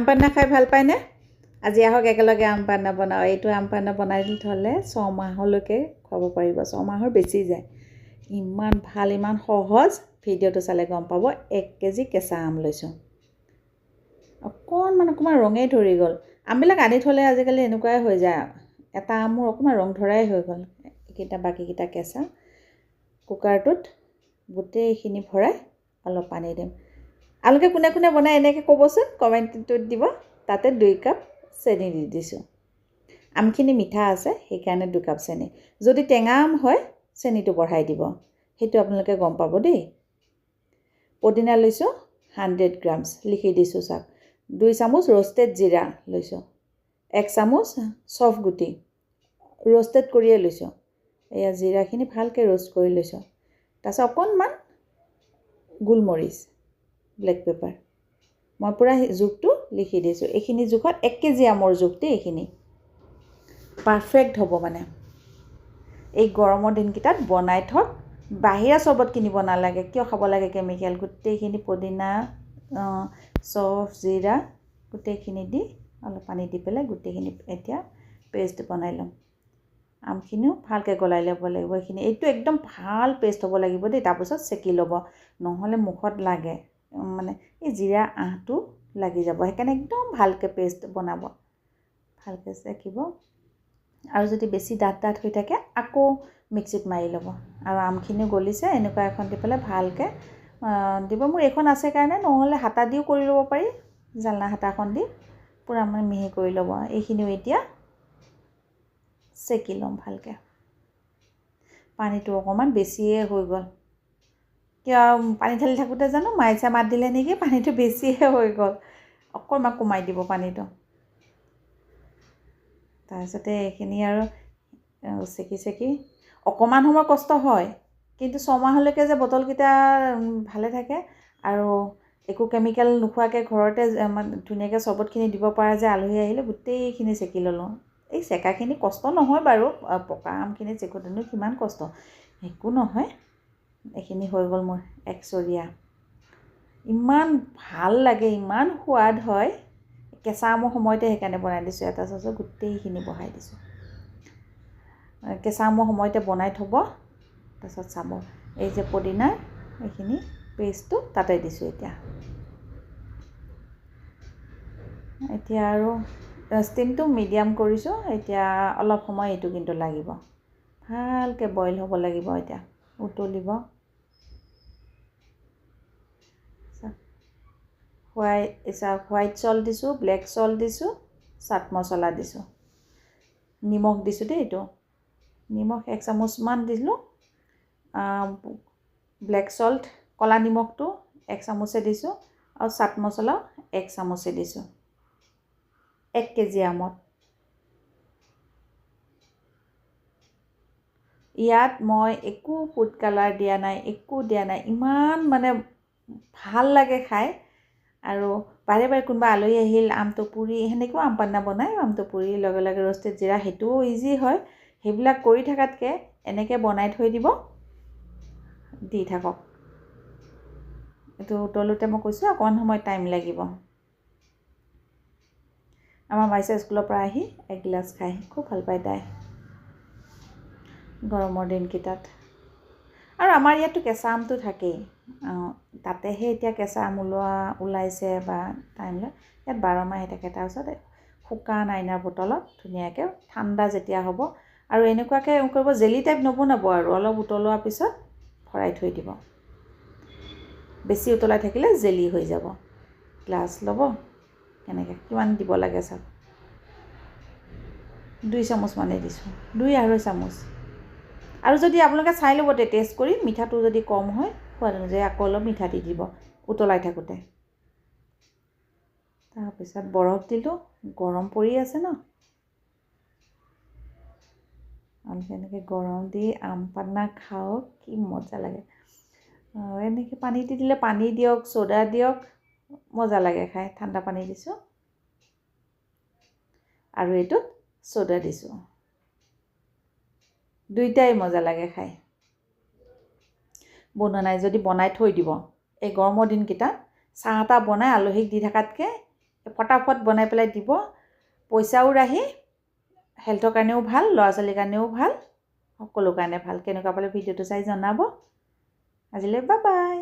আম পান্না খাই ভাল পায়নে? আজি আহক একেলগে আম পান্না বনাওঁ। এইটো আম পান্না বনাই থ'লে ছমাহলৈকে খুৱাব পাৰিব। ছমাহৰ বেছি যায়। ইমান ভাল ইমান সহজ ভিডিঅ'টো চালে গম পাব। এক কেজি কেঁচা আম লৈছোঁ। অকণমান অকণমান ৰঙেই ধৰি গ'ল। আমবিলাক আনি থ'লে আজিকালি এনেকুৱাই হৈ যায়। এটা আমৰ অকণমান ৰং ধৰাই হৈ গ'ল। এইকেইটা বাকীকেইটা কেঁচা। কুকাৰটোত গোটেইখিনি ভৰাই অলপ পানী দিম। আপোনালোকে কোনে কোনে বনাই এনেকৈ ক'বচোন কমেণ্টটোত দিব। তাতে দুই কাপ চেনি দি দিছোঁ। আমখিনি মিঠা আছে সেইকাৰণে দুই কাপ চেনি। যদি টেঙা আম হয় চেনিটো বঢ়াই দিব। সেইটো আপোনালোকে গম পাব দেই। পদিনা লৈছোঁ হাণ্ড্ৰেড গ্ৰামছ লিখি দিছোঁ চাওক। দুই চামুচ ৰ'ষ্টেড জিৰা লৈছোঁ। এক চামুচ চফ গুটি ৰ'ষ্টেড কৰিয়ে লৈছোঁ। এয়া জিৰাখিনি ভালকৈ ৰ'ষ্ট কৰি লৈছোঁ। তাৰপিছত অকণমান গোলমৰিচ। ব্লেক পেপাৰ মই পূৰা জোখটো লিখি দিছোঁ। এইখিনি জোখত এক কেজি আমৰ জোখ দেই এইখিনি। পাৰফেক্ট হ'ব মানে। এই গৰমৰ দিনকেইটাত বনাই থওক। বাহিৰা চৰ্বত কিনিব নালাগে। কিয় খাব লাগে কেমিকেল গোটেইখিনি পদিনা চফ জিৰা গোটেইখিনি দি অলপ পানী দি পেলাই গোটেইখিনি এতিয়া পেষ্ট বনাই ল'ম। আমখিনিও ভালকৈ গলাই ল'ব লাগিব। এইখিনি এইটো একদম ভাল পেষ্ট হ'ব লাগিব দেই। তাৰপিছত চেকি ল'ব। নহ'লে মুখত লাগে। মানে এই জিৰা আঁহটো লাগি যাব। সেইকাৰণে একদম ভালকৈ পেষ্ট বনাব। ভালকৈ চেকিব। আৰু যদি বেছি ডাঠ ডাঠ হৈ থাকে আকৌ মিক্সিত মাৰি ল'ব। আৰু আমখিনিও গলিছে এনেকুৱা এখন দি পেলাই ভালকৈ দিব। মোৰ এইখন আছে কাৰণে নহ'লে হাতা দিও কৰি ল'ব পাৰি জালনা হাতাখন দি পূৰা মানে মিহি কৰি ল'ব। এইখিনিও এতিয়া চেকি ল'ম ভালকৈ। পানীটো অকণমান বেছিয়ে হৈ গ'ল। কিয় পানী ঢালি থাকোঁতে জানো? মাইচা মাত দিলে নেকি? পানীটো বেছিয়ে হৈ গ'ল। অকণমান কমাই দিব পানীটো। তাৰপিছতে এইখিনি আৰু চেকি চেকি। অকণমান সময় কষ্ট হয় কিন্তু ছমাহলৈকে যে বটলকেইটা ভালে থাকে আৰু একো কেমিকেল নোখোৱাকৈ ঘৰতে ধুনীয়াকৈ চৰ্বতখিনি দিব পৰা যায় আলহী আহিলে গোটেইখিনি চেকি ল'লোঁ। এই চেকাখিনি কষ্ট নহয় বাৰু পকা আমখিনি চেকোঁতেনো কিমান কষ্ট? একো নহয়। এইখিনি হৈ গ'ল মোৰ একচৰীয়া। ইমান ভাল লাগে ইমান সোৱাদ হয়। কেঁচা আমৰ সময়তে সেইকাৰণে বনাই দিছোঁ এটা চচত গোটেইখিনি বহাই দিছোঁ। কেঁচা আমৰ সময়তে বনাই থ'ব তাৰপিছত চাব। এই যে পদিনাৰ এইখিনি পেষ্টটো তাতে দিছোঁ এতিয়া। এতিয়া আৰু ষ্টিমটো মিডিয়াম কৰিছোঁ এতিয়া অলপ সময় এইটো কিন্তু লাগিব। ভালকৈ বইল হ'ব লাগিব এতিয়া। উতলিব হোৱাইট হোৱাইট চল্ট দিছোঁ ব্লেক চল্ট দিছোঁ, চাট মছলা দিছোঁ। নিমখ দিছোঁ দেই এইটো। নিমখ এক চামুচমান দিলোঁ। ব্লেক চল্ট, ক'লা নিমখটো এক চামুচে দিছোঁ। আৰু চাট মছলাও এক চামুচে দিছোঁ। এক কেজি আমত। ইয়াত মই একো ফুড কালাৰ দিয়া নাই একো দিয়া নাই। ইমান মানে ভাল লাগে খাই। আৰু বাৰে বাৰে কোনোবা আলহী আহিল আমটো পুৰি সেনেকৈও আম পান্না বনায় আমটো পুৰি লগে লগে ৰ'ষ্টেড জিৰা সেইটোও ইজি হয়। সেইবিলাক কৰি থকাতকৈ এনেকৈ বনাই থৈ দিব। দি থাকক। এইটো উতলোতে মই কৈছোঁ অকণমান সময় টাইম লাগিব। আমাৰ মাইছে স্কুলৰ পৰা আহি এগিলাচ খাই খুব ভাল পায় তাই। গৰমৰ দিনকেইটাত। আৰু আমাৰ ইয়াততো কেঁচা আমটো থাকেই। তাতেহে এতিয়া কেঁচা আম ওলোৱা ওলাইছে বা টাইম লৈ। ইয়াত বাৰ মাহে থাকে। তাৰপিছত শুকান আইনাৰ বটলত ধুনীয়াকৈ ঠাণ্ডা যেতিয়া হ'ব আৰু এনেকুৱাকৈ কৰিব জেলি টাইপ নবনাব আৰু। অলপ উতলোৱাৰ পিছত ভৰাই থৈ দিব। বেছি উতলাই থাকিলে জেলি হৈ যাব। গ্লাছ ল'ব। এনেকৈ কিমান দিব লাগে চাওক? দুই চামুচমানেই দিছোঁ। দুই আঢ়ৈ চামুচ। আৰু যদি আপোনালোকে চাই ল'ব তে টেষ্ট কৰি মিঠাটো যদি কম হয় সোৱাদ অনুযায়ী আকৌ অলপ মিঠা দি দিব উতলাই থাকোঁতে। তাৰপিছত বৰফ দিলোঁ গৰম পৰি আছে ন? আপোনালোকে এনেকৈ গৰম দি আম পান্না খাওক কি মজা লাগে। এনেকৈ পানী দি দিলে পানী দিয়ক চ'দা দিয়ক মজা লাগে খাই ঠাণ্ডা পানী দিছোঁ। আৰু এইটোত চ'দা দিছোঁ। দুইটাই মজা লাগে খাই। বনোৱা নাই যদি বনাই থৈ দিব এই গৰমৰ দিনকেইটা চাহ তাহ বনাই আলহীক দি থকাতকৈ ফটাফট বনাই পেলাই দিব পইচাও ৰাহি হেল্থৰ কাৰণেও ভাল ল'ৰা ছোৱালীৰ কাৰণেও ভাল সকলো কাৰণে ভাল। কেনেকুৱা পালে ভিডিঅ'টো চাই জনাব। আজিলৈ বা বাই